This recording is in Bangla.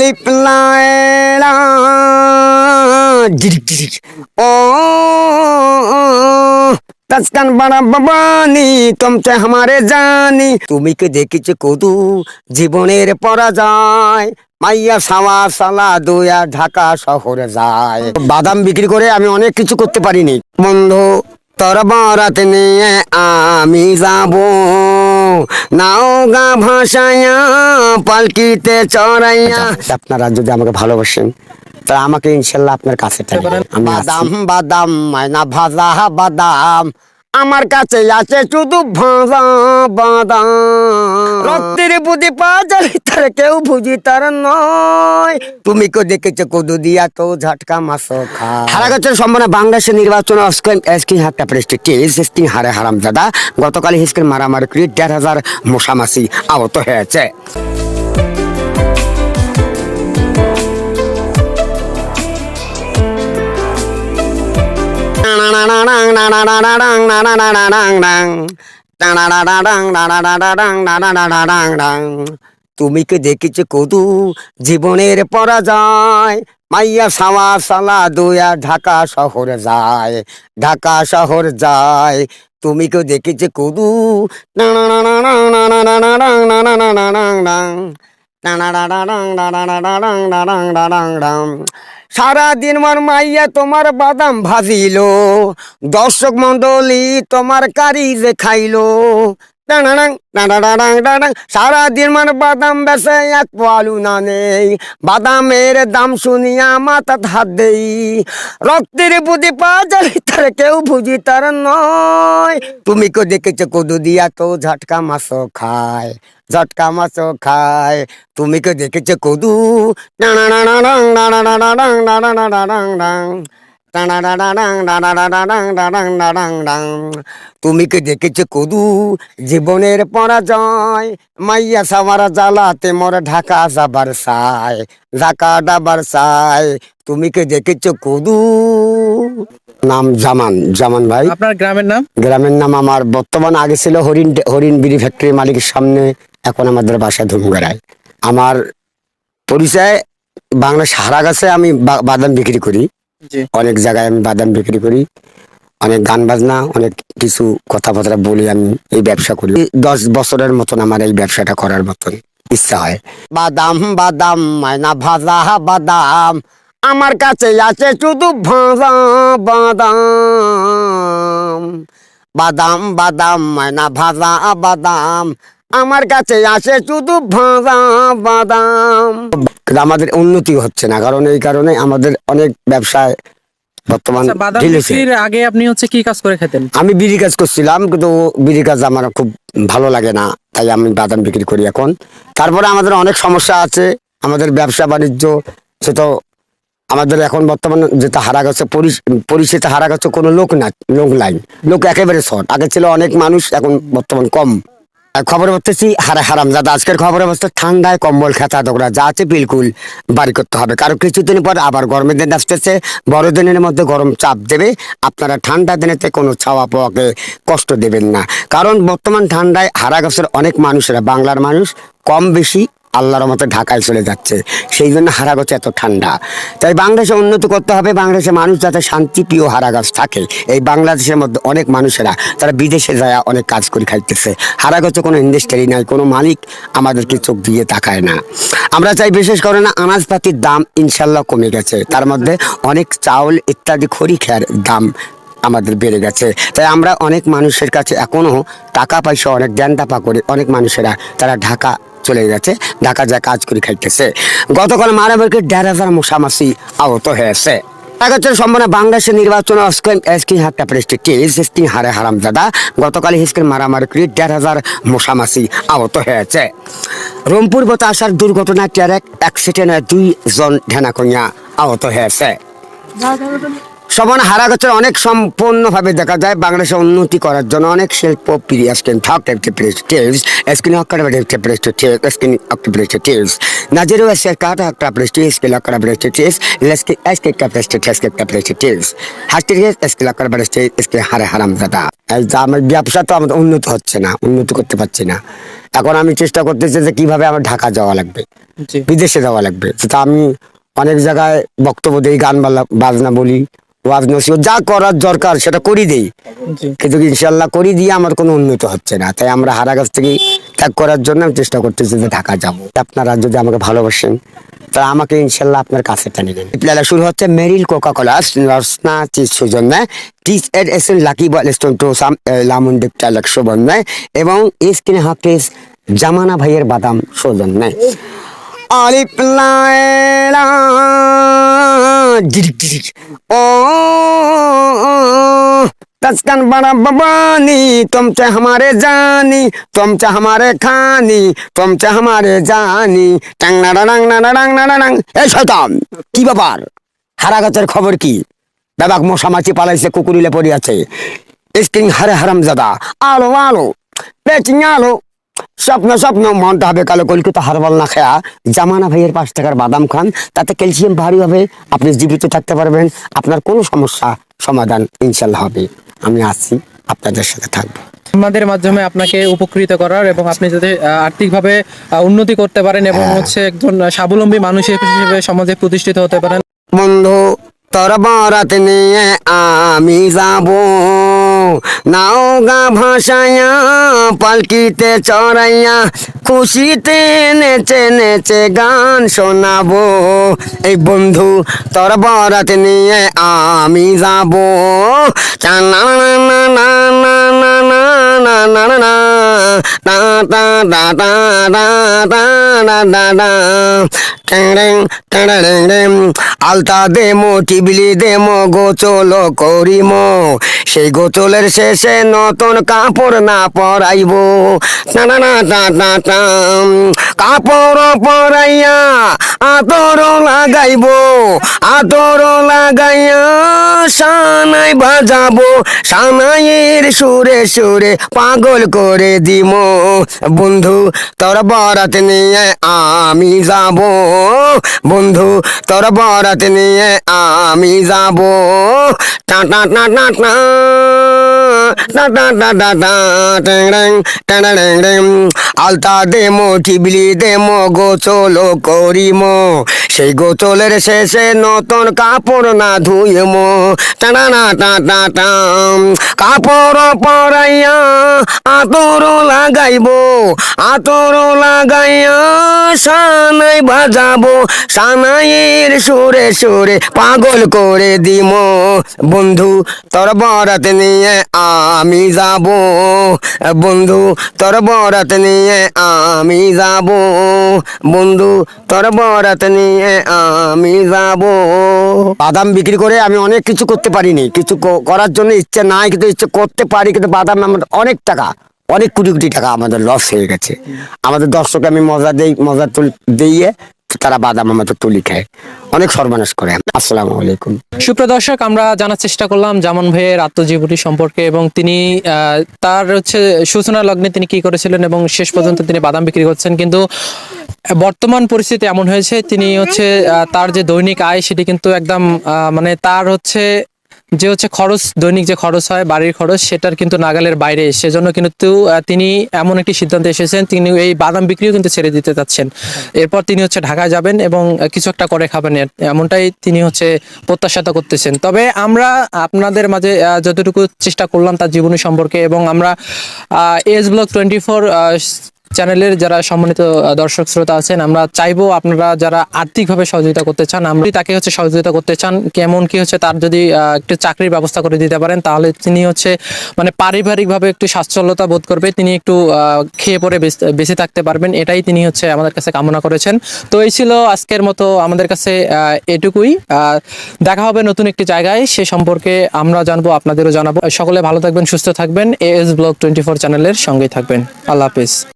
আলিফ ও তসকান বড় বাবানি তুমছে আমারে জানি। তুমি কি দেখিছ কদু জীবনের পরা যায় মাইয়া সাওয়া সালা দোয়া ঢাকা শহরে যায়। বাদাম বিক্রি করে আমি অনেক কিছু করতে পারিনি। বন্ধু তোর বরাত নিয়ে আমি যাব। নাও গা ভাসাইয়া পালকিতে চড়াইয়া। আপনারা যদি আমাকে ভালোবাসেন তা আমাকে ইনশাল্লাহ আপনার কাছে বাদাম বাদাম মাইনা ভাজা বাদাম। আমার কাছে আছে শুধু ভাজা বাদাম। রক্তের পাওয়া যায়, তার কেউ বুঝি তার নয়। তুমি কো দেখেছ কদু দিয়া তো ঝাটকা মাসো খা হারা গেছে সম্ভাবনা বাংলাদেশের নির্বাচন এসকিং হাটটা প্রেস্টিটি এসকিং হারে হারাম দাদা গতকাল হিসকের মারামারি করে দেড় হাজার আহত হয়েছে। তুমি কি দেখিছো কদু জীবনের পরাজয়। মাইয়া সাওয়া সালা দুয়া ঢাকা শহর যায়। ঢাকা শহর যায়। তুমি কেউ দেখেছ কদু সারাদিন মার মাইয়া তোমার বাদাম ভাজিল দর্শক মন্ডলী তোমার কারি যে খাইলো। সারাদিন মানে বাদাম বেসে এক পালু না নেই বাদামের দাম শুনিয়া মাথা হাত দেই রক্তের পাওয়া যায় তার কেউ বুঝি তার নয় তুমি কেউ দেখেছ কদু দিয়া তো ঝটকা মাছও খায় ঝটকা মাছও খায় তুমি কেউ দেখেছ কদু টানাডাডাং, টানাডাডাং, টাং। টানাডাডাং, টানাডাডাং, টানাং, টানাং, টাং। তুমি কি দেখেছ কদু জীবনের পরাজয় মাইয়া সামারা জ্বালাতে মোর ঢাকা যাবার সাই ঢাকা ডাবার সাই তুমি কি দেখেছ কদু নাম জামান জামান ভাই আপনার গ্রামের নাম গ্রামের নাম আমার বর্তমান আগে ছিল হরিণ হরিণ বিড়ি ফ্যাক্টরি মালিকের সামনে এখন আমাদের বাসা ধুমগড়ায় আমার পরিচয় বাংলা সারা গাছে আমি বাদাম বিক্রি করি অনেক জায়গায় আমি বাদাম বিক্রি করি, অনেক গান বাজনা, অনেক কিছু কথাবার্তা বলি আমি, এই ব্যবসা করি। দশ বছরের মতন আমার এই ব্যবসাটা করার মতন ইচ্ছা হয়। বাদাম বাদাম, মায়না ভাজা, বাদাম, আমার কাছে আছে শুধু ভাজা, বাদাম। বাদাম বাদাম, মায়না ভাজা, বাদাম, আমার কাছে আসে শুধু ভাজা, বাদাম। আমাদের উন্নতি হচ্ছে না কারণ এই কারণে আমাদের অনেক ব্যবসায় বর্তমান আচ্ছা, আগে আপনি হচ্ছে কি কাজ করে খেতেন? আমি বিড়ি কাজ করছিলাম কিন্তু বিড়ি কাজ আমার খুব ভালো লাগে না তাই আমি বাদাম বিক্রি করি এখন। তারপরে আমাদের অনেক সমস্যা আছে আমাদের ব্যবসা বাণিজ্য সে তো আমাদের এখন বর্তমানে যেটা হারা গেছে পরিষেতে হারা গেছে কোনো লোক না লোক নাই লোক একেবারে শর্ট আগে ছিল অনেক মানুষ এখন বর্তমান কম। খবরে বলতেছি, হারা হারাম দাদা আজকের খবর বলতে ঠান্ডায় কম্বল খেতা, দোকরা, যা আছে বিলকুল বাড়ি করতে হবে। কারণ কিছুদিন পর আবার গরমের দিন আসতেছে। বড়দিনের মধ্যে গরম চাপ দেবে। আপনারা ঠান্ডা দিনেতে কোনো ছাওয়া পোয়াকে কষ্ট দেবেন না। কারণ বর্তমান ঠান্ডায় হারা গাছের অনেক মানুষেরা, বাংলার মানুষ কম বেশি আল্লাহর মতো ঢাকায় চলে যাচ্ছে। সেই জন্য হারাগছে এত ঠান্ডা। তাই বাংলাদেশে উন্নত করতে হবে, বাংলাদেশের মানুষ যাতে শান্তিপ্রিয় হারাগাছ থাকে। এই বাংলাদেশের মধ্যে অনেক মানুষেরা, তারা বিদেশে যায়, অনেক কাজ করে খাইতেছে। হারাগছে কোনো ইন্ডাস্ট্রি নাই, কোনো মালিক আমাদেরকে চোখ দিয়ে তাকায় না। আমরা চাই বিশেষ করে না, আনাজপাতির দাম ইনশাল্লাহ কমে গেছে। তার মধ্যে অনেক চাউল ইত্যাদি খড়ি খেয়ার দাম আমাদের বেড়ে গেছে। তাই আমরা অনেক মানুষের কাছে এখনও টাকা পয়সা, অনেক টাপা করে অনেক মানুষেরা তারা ঢাকা চলে গেছে ঢাকা যা কাজ করে খাইতেছে। গতকাল মারামারিকে দেড় হাজার মশামাছি আহত হয়েছে। একাত্তর সম্ভাবনা বাংলাদেশের নির্বাচন এসকিং হারে হারাম দাদা গতকাল হিসকের মারামারি করে দেড় হাজার মশামাছি আহত হয়েছে। রংপুর বতে আসার দুর্ঘটনা ট্রাক অ্যাক্সিডেন্টে দুই জন ঢেনা কন্যা আহত হয়েছে। সমান হারাগছের অনেক সম্পূর্ণভাবে দেখা যায় বাংলাদেশে উন্নতি করার জন্য অনেক শিল্প পিরিয়াস কেন থাক অক্কার এসে কাটা স্কিল অক্কার লেসকি এসকে স্কিল অক্কার হারে হারাম দাদা এই যে আমার ব্যবসা তো আমাদের উন্নত হচ্ছে না উন্নতি করতে পারছি না এখন আমি চেষ্টা করতেছি যে কীভাবে আমার ঢাকা যাওয়া লাগবে বিদেশে যাওয়া লাগবে সেটা আমি অনেক জায়গায় বক্তব্য দিই গান বাজনা বলি ওয়াজ নসিহত যা করার দরকার সেটা করি দেই। কিন্তু ইনশাল্লাহ করি দিয়ে আমার কোনো উন্নত হচ্ছে না। তাই আমরা হারা গাছ থেকে ত্যাগ করার জন্য আমি চেষ্টা করতেছি যে ঢাকা যাব। আপনারা যদি আমাকে ভালোবাসেন তা আমাকে ইনশাল্লাহ আপনার কাছে টেনে নেন প্লেয়ার শুরু হচ্ছে Meril Coca Cola Rasna cheese সুজন্য টিস এড এস লাকি বল স্টোন টু সাম লামুন ডিপটাল সুবর্ণ এবং স্কিনে হাফিস জামানা ভাইয়ের বাদাম সৌজন্য আলিফ লায়লা জিরিক জিরিক ও तस्कन बड़ा बबानी तुम चे हमारे जानी तुम चे हमारे खानी तुम चे हमारे जानी টাং না ডাং না ডাং না ডাং এই শয়তান কি ব্যাপার হারা গাছের খবর কি বাবাক মশা মাছি পালাইছে কুকুরিলে পড়ে আছে স্ক্রিন হারে হারাম জাদা আলো আলো পেচিং আলো স্বপ্ন স্বপ্ন মনটা হবে কালো কলকাতা হারবাল না খায়া। জামানা ভাইয়ের পাঁচ টাকার বাদাম খান তাতে ক্যালসিয়াম ভারী হবে আপনি জীবিত থাকতে পারবেন। আপনার কোনো সমস্যা সমাধান ইনশাল্লাহ হবে। আমি আছি আপনাদের সাথে থাকব। আমাদের মাধ্যমে আপনাকে উপকৃত করার এবং আপনি যাতে আর্থিকভাবে উন্নতি করতে পারেন এবং হচ্ছে একজন স্বাবলম্বী মানুষ হিসেবে সমাজে প্রতিষ্ঠিত হতে পারেন। বন্ধু তোর বরাত নিয়ে আমি যাব নাও গা ভাসাইয়া পালকিতে চড়াইয়া খুশিতে নেচে নেচে গান শোনাবো এই বন্ধু তোর বরাত নিয়ে আমি যাব না না না না না না না না না না আলতা দেমো, টিবলি দেমো, গোচল করিমো। সেই গোচলের শেষে নতুন কাপড় না পরাইব। কাপড় পরাইয়া আতর লাগাইব। আতর লাগাইয়া সানাই বাজাবো। সানাইয়ের সুরে সুরে পাগল করে দিম। বন্ধু, তোর বরাত নিয়ে আমি যাব। বন্ধু তোর বরাত নিয়ে আমি যাব। টা টা টা আলতা দেমো টিবলি দেমো গোচলো করিমো সেই গোচলের শেষে নতুন কাপড় না ধুইমো। কাপড় পরাইয়া আতর লাগাইব। আতর লাগাইয়া সানাই বাজাবো। সানাইয়ের সুরে সুরে পাগল করে দিম। বন্ধু তোর বরাত নিয়ে আমি যাব। বন্ধু, তোর বরাত নিয়ে আমি যাব। বন্ধু, তোর বরাত নিয়ে আমি যাব। বাদাম বিক্রি করে আমি অনেক কিছু করতে পারিনি। কিছু করার জন্য ইচ্ছে নাই, কিন্তু ইচ্ছে করতে পারি, কিন্তু বাদাম আমার অনেক টাকা, অনেক কোটি কোটি টাকা আমাদের লস হয়ে গেছে। আমাদের দর্শক আমি মজা দেই, মজা তুল দিয়ে তারা বাদাম আমাদের তুলি খায়। অনেক সর্বনাশ করে। আসসালামু আলাইকুম। সুপ্রদর্শক আমরা জানার চেষ্টা করলাম জামান ভাইয়ের আত্মজীবনী সম্পর্কে এবং তিনি তার হচ্ছে সূচনা লগ্নে তিনি কি করেছিলেন এবং শেষ পর্যন্ত তিনি বাদাম বিক্রি করছেন। কিন্তু বর্তমান পরিস্থিতি এমন হয়েছে, তিনি হচ্ছে তার যে দৈনিক আয় সেটি কিন্তু একদম মানে তার হচ্ছে যে হচ্ছে খরচ, দৈনিক যে খরচ হয়, বাড়ির খরচ, সেটার কিন্তু নাগালের বাইরে। সেজন্য কিন্তু তিনি এমন একটি সিদ্ধান্তে এসেছেন, তিনি এই বাদাম বিক্রিও কিন্তু ছেড়ে দিতে চাচ্ছেন। এরপর তিনি হচ্ছে ঢাকায় যাবেন এবং কিছু একটা করে খাবেন। এমনটাই তিনি হচ্ছে প্রত্যাশাটা করতেছেন। তবে আমরা আপনাদের মাঝে যতটুকু চেষ্টা করলাম তার জীবনী সম্পর্কে এবং আমরা এস ব্লক টোয়েন্টি ফোর চ্যানেলের যারা সম্মানিত দর্শক শ্রোতা আছেন, আমরা চাইব আপনারা যারা আর্থিকভাবে সহযোগিতা করতে চান, আমরা তাকে হচ্ছে সহযোগিতা করতে চান, কেমন কি হচ্ছে তার যদি একটু চাকরির ব্যবস্থা করে দিতে পারেন, তাহলে তিনি হচ্ছে মানে পারিবারিকভাবে একটু সাচ্ছল্যতা বোধ করবে, তিনি একটু খেয়ে পরে বেঁচে- থাকতে পারবেন, এটাই তিনি হচ্ছে আমাদের কাছে কামনা করেছেন। তো এই ছিল আজকের মতো আমাদের কাছে এটুকুই। দেখা হবে নতুন একটি জায়গায়, সে সম্পর্কে আমরা জানব, আপনাদেরও জানাব। সকলে ভালো থাকবেন, সুস্থ থাকবেন। এস ব্লগ টোয়েন্টি ফোর চ্যানেলের সঙ্গেই থাকবেন। আল্লাহ হাফিজ।